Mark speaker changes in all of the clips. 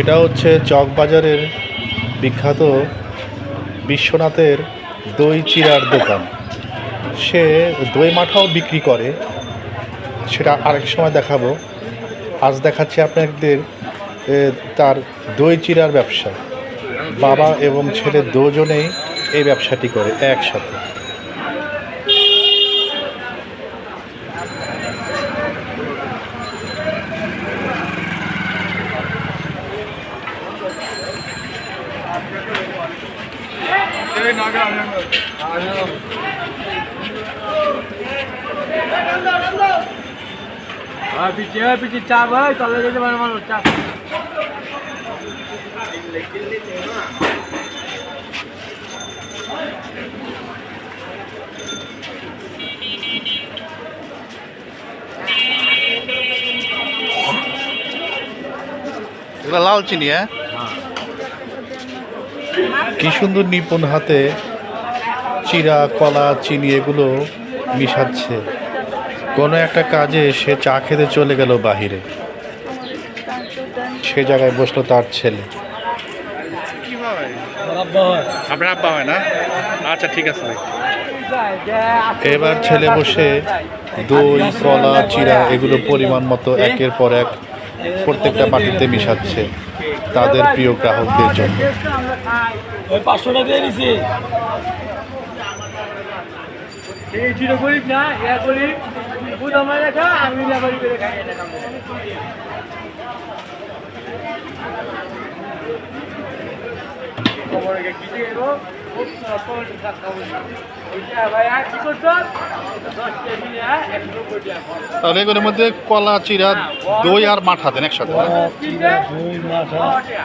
Speaker 1: এটা হচ্ছে চকবাজারের বিখ্যাত বিশ্বনাথের দই চিরার দোকান। সে দই মাঠাও বিক্রি করে। সেটা আরেক সময় দেখাবো। আজ দেখাচ্ছি আপনাদের তার দই চিড়ার ব্যবসা। বাবা এবং ছেলে দুজনেই এই ব্যবসাটি করে, একসাথে।
Speaker 2: পিছিয়ে পিছিয়ে চাপ হয় তলে যেতে পারে মানুষ চাপ
Speaker 1: লাল চিনি হ্যাঁ? কি সুন্দর নিপুণ হাতে চিরা কলা চিনি এগুলো মিশাচ্ছে। কোনো একটা কাজে সে চা খেতে চলে গেল বাহিরে। সে জায়গায় বসল তার ছেলে। আপনার আব্বা হয় না? আচ্ছা ঠিক আছে। এবার ছেলে বসে দই কলা চিরা এগুলো পরিমাণ মতো একের পর এক প্রত্যেকটা মাটিতে মিশাচ্ছে তাদের প্রিয় গ্রাহকদের জন্য।
Speaker 2: গরিব না ইয়া গরিব আমি করে
Speaker 1: তাহলে এগুলোর মধ্যে কলা চিরা দই আর মাঠা দেন একসাথে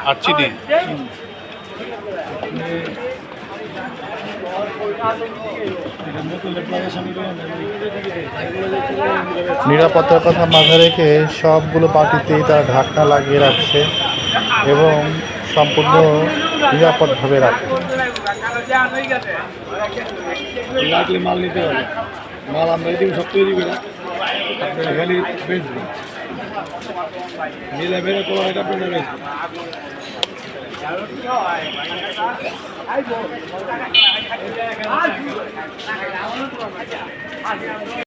Speaker 1: আর চিনি? নিরাপত্তার কথা মাথায় রেখে সবগুলো পার্টিতেই তারা ঢাকনা লাগিয়ে রাখছে এবং সম্পূর্ণ নিরাপদভাবে রাখে।
Speaker 2: লাগলে মাল মাল আমরা এদিকে সব তৈরি করে। আপনারা খালি এটা আপনারা